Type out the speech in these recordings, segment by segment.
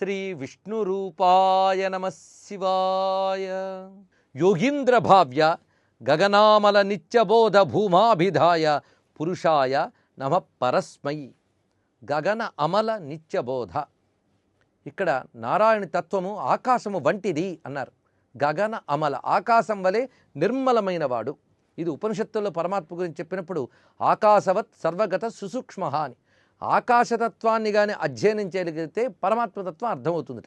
శ్రీ విష్ణు రూపాయ నమ శివాయ. యోగీంద్ర భావ్య గగనామల నిత్యబోధ భూమాభిధాయ పురుషాయ నమ పరస్మై. గగన అమల నిత్యబోధ. ఇక్కడ నారాయణ తత్వము ఆకాశము వంటిది అన్నారు. గగన అమల ఆకాశం వలె నిర్మలమైన వాడు. ఇది ఉపనిషత్తుల్లో పరమాత్మ గురించి చెప్పినప్పుడు ఆకాశవత్ సర్వగత సుసూక్ష్మ అని ఆకాశతత్వాన్ని కానీ అధ్యయనం చేయగలిగితే పరమాత్మతత్వం అర్థమవుతుందట.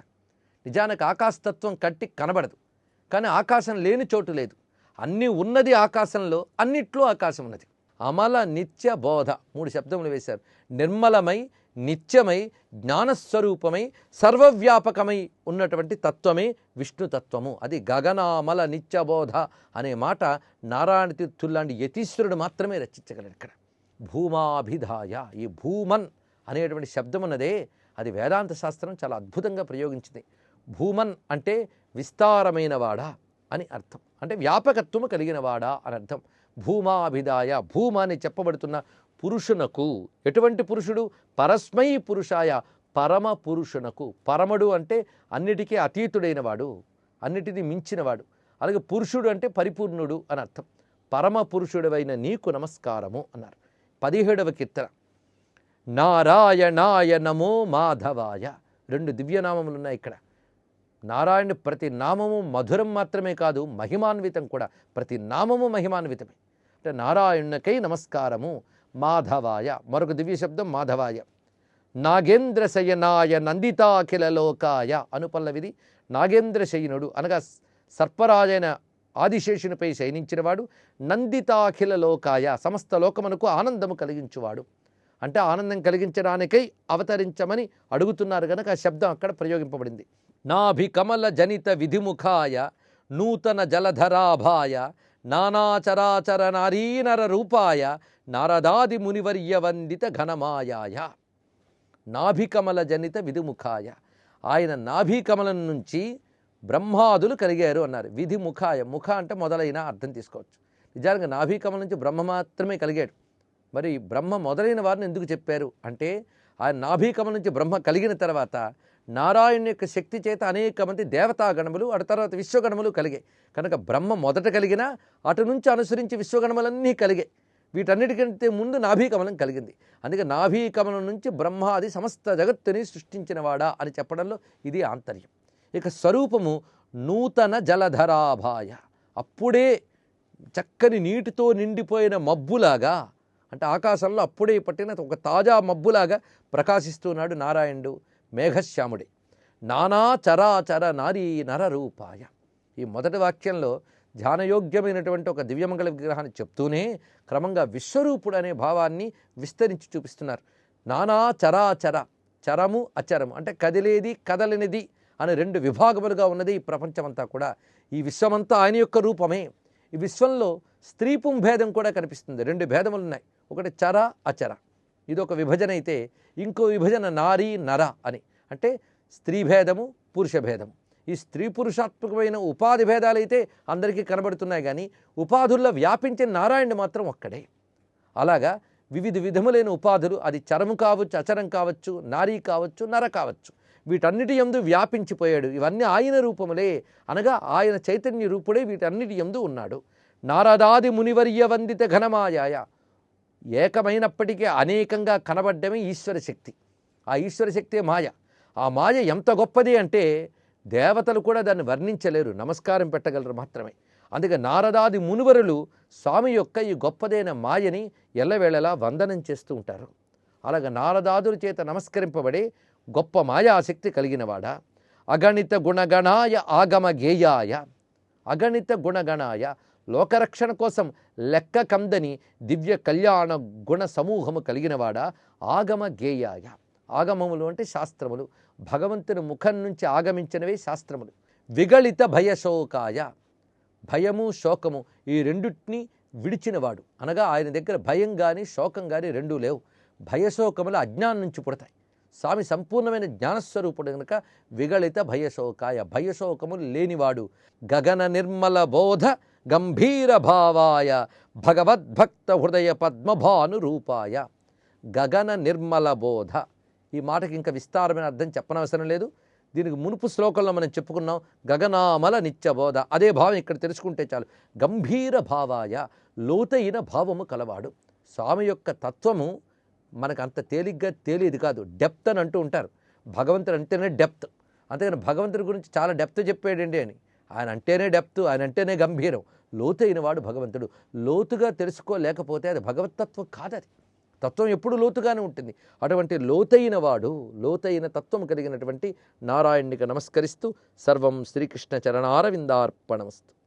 నిజానికి ఆకాశతత్వం కట్టి కనబడదు. కానీ ఆకాశం లేని చోటు లేదు. అన్నీ ఉన్నది ఆకాశంలో అన్నిట్లో ఆకాశం ఉన్నది. అమల నిత్య బోధ మూడు శబ్దములు వేశారు. నిర్మలమై నిత్యమై జ్ఞానస్వరూపమై సర్వవ్యాపకమై ఉన్నటువంటి తత్వమే విష్ణుతత్వము అది గగనామల నిత్యబోధ అనే మాట నారాయణ తీర్థుల్లాంటి యతీశ్వరుడు మాత్రమే రచించగలడు ఇక్కడ. భూమాభిధాయ. ఈ భూమన్ అనేటువంటి శబ్దం ఉన్నదే అది వేదాంత శాస్త్రం చాలా అద్భుతంగా ప్రయోగించింది. భూమన్ అంటే విస్తారమైనవాడా అని అర్థం. అంటే వ్యాపకత్వము కలిగినవాడా అని అర్థం. భూమాభిధాయ భూమ అని చెప్పబడుతున్న పురుషునకు ఎటువంటి పురుషుడు? పరస్మై పురుషాయ పరమ పురుషునకు. పరమడు అంటే అన్నిటికీ అతీతుడైనవాడు అన్నిటినీ మించినవాడు అలాగే పురుషుడు అంటే పరిపూర్ణుడు అని అర్థం. పరమ పురుషుడవైన నీకు నమస్కారము అన్నారు. పదిహేడవ కీర్తన. నారాయణాయ నమో మాధవాయ. రెండు దివ్యనామములు ఉన్నాయి ఇక్కడ. నారాయణుడు ప్రతి నామము మధురం మాత్రమే కాదు మహిమాన్వితం కూడా. ప్రతి నామము మహిమాన్వితమే. అంటే నారాయణునికై నమస్కారము. మాధవాయ. మరొక దివ్య శబ్దం మాధవాయ. నాగేంద్ర శయనాయ నందితాఖిల లోకాయ. అనుపల్లవిది నాగేంద్ర శయనుడు అనగా సర్పరాజైన ఆదిశేషునిపై శయనించినవాడు నందితాఖిల లోకాయ సమస్త లోకమునకు ఆనందము కలిగించువాడు. అంటే ఆనందం కలిగించడానికై అవతరించమని అడుగుతున్నారు కనుక ఆ శబ్దం అక్కడ ప్రయోగింపబడింది. నాభికమల జనిత విధిముఖాయ నూతన జలధరాభాయ నానాచరాచర నారీనర రూపాయ నారదాది మునివర్య వందిత ఘనమాయాయ. నాభికమల జనిత విధిముఖాయ. ఆయన నాభికమలం నుంచి బ్రహ్మాదులు కలిగారు అన్నారు. విధి ముఖాయ ముఖ అంటే మొదలైన అర్థం తీసుకోవచ్చు. నిజానికి నాభికమలం నుంచి బ్రహ్మ మాత్రమే కలిగాడు. మరి బ్రహ్మ మొదలైన వారిని ఎందుకు చెప్పారు? అంటే ఆ నాభికమలం నుంచి బ్రహ్మ కలిగిన తర్వాత నారాయణ యొక్క శక్తి చేత అనేక మంది దేవతాగణములు అటు తర్వాత విశ్వగణములు కలిగాయి. కనుక బ్రహ్మ మొదట కలిగిన అటు నుంచి అనుసరించి విశ్వగణములన్నీ కలిగాయి. వీటన్నిటికంటే ముందు నాభీకమలం కలిగింది. అందుకే నాభీకమలం నుంచి బ్రహ్మాది సమస్త జగత్తుని సృష్టించినవాడా అని చెప్పడంలో ఇది ఆంతర్యం. ఇక స్వరూపము నూతన జలధరాభాయ. అప్పుడే చక్కని నీటితో నిండిపోయిన మబ్బులాగా అంటే ఆకాశంలో అప్పుడే పట్టిన ఒక తాజా మబ్బులాగా ప్రకాశిస్తున్నాడు నారాయణుడు మేఘశ్యాముడే. నానా చరాచర నారీ నరరూపాయ. ఈ మొదటి వాక్యంలో ధ్యానయోగ్యమైనటువంటి ఒక దివ్యమంగళ విగ్రహాన్ని చెప్తూనే క్రమంగా విశ్వరూపుడు అనే భావాన్ని విస్తరించి చూపిస్తున్నారు. నానా చరాచర చరము అచరము అంటే కదిలేది కదలనిది అని రెండు విభాగములుగా ఉన్నది ఈ ప్రపంచమంతా కూడా. ఈ విశ్వమంతా ఆయన యొక్క రూపమే. ఈ విశ్వంలో స్త్రీ పుంభేదం కూడా కనిపిస్తుంది. రెండు భేదములు ఉన్నాయి. ఒకటి చర అచర. ఇది ఒక విభజన అయితే ఇంకో విభజన నారీ నర అని. అంటే స్త్రీ భేదము పురుష భేదము. ఈ స్త్రీ పురుషాత్మకమైన ఉపాధి భేదాలైతే అందరికీ కనబడుతున్నాయి కానీ ఉపాధుల్లో వ్యాపించిన నారాయణుడు మాత్రం ఒక్కడే. అలాగా వివిధ విధములైన ఉపాధులు అది చరము కావచ్చు అచరం కావచ్చు నారీ కావచ్చు నర కావచ్చు. వీటన్నిటి ఎందు వ్యాపించిపోయాడు. ఇవన్నీ ఆయన రూపములే. అనగా ఆయన చైతన్య రూపుడే వీటన్నిటి ఎందు ఉన్నాడు. నారదాది మునివర్య వందిత ఘనమాయాయ. ఏకమైనప్పటికీ అనేకంగా కనబడ్డమే ఈశ్వర శక్తి. ఆ ఈశ్వర శక్తే మాయ. ఆ మాయ ఎంత గొప్పది అంటే దేవతలు కూడా దాన్ని వర్ణించలేరు. నమస్కారం పెట్టగలరు మాత్రమే. అందుకే నారదాది మునివరులు స్వామి యొక్క ఈ గొప్పదైన మాయని ఎల్లవేళలా వందనం చేస్తూ ఉంటారు. అలాగ నారదాదుల చేత నమస్కరింపబడే గొప్ప మాయాశక్తి కలిగినవాడా? అగణిత గుణగణాయ ఆగమ గేయాయ. అగణిత గుణగణాయ లోకరక్షణ కోసం లెక్క కందని దివ్య కళ్యాణ గుణ సమూహము కలిగినవాడా? ఆగమ గేయాయ. ఆగమములు అంటే శాస్త్రములు. భగవంతుని ముఖం నుంచి ఆగమించినవే శాస్త్రములు. విగళిత భయశోకాయ. భయము శోకము ఈ రెండుటిని విడిచినవాడు. అనగా ఆయన దగ్గర భయం కానీ శోకం కానీ రెండూ లేవు. భయశోకములు అజ్ఞానం నుంచి పుడతాయి. స్వామి సంపూర్ణమైన జ్ఞానస్వరూపుడు కనుక విగళిత భయశోకాయ భయశోకములు లేనివాడు. గగన నిర్మల బోధ గంభీర భావాయ భగవద్భక్త హృదయ పద్మభాను రూపాయ గగన నిర్మల బోధ. ఈ మాటకి ఇంకా విస్తారమైన అర్థం చెప్పనవసరం లేదు. దీనికి మునుపు శ్లోకంలో మనం చెప్పుకున్నాం గగనామల నిత్యబోధ అదే భావం ఇక్కడ తెలుసుకుంటే చాలు. గంభీర భావాయ లోతైన భావము కలవాడు. స్వామి యొక్క తత్వము మనకు అంత తేలిగ్గా తేలియదు కాదు. డెప్త్ అని అంటూ ఉంటారు. భగవంతుడు అంటేనే డెప్త్. అంతేగాని భగవంతుడి గురించి చాలా డెప్త్ చెప్పాడండి అని. ఆయన అంటేనే డెప్త్ ఆయన అంటేనే గంభీరం. లోతైన వాడు భగవంతుడు. లోతుగా తెలుసుకోలేకపోతే అది భగవతత్వం కాదది. తత్వం ఎప్పుడు లోతుగానే ఉంటుంది. అటువంటి లోతైన వాడు లోతైన తత్వం కలిగినటువంటి నారాయణునికి నమస్కరిస్తూ సర్వం శ్రీకృష్ణ చరణారవిందార్పణమస్తు.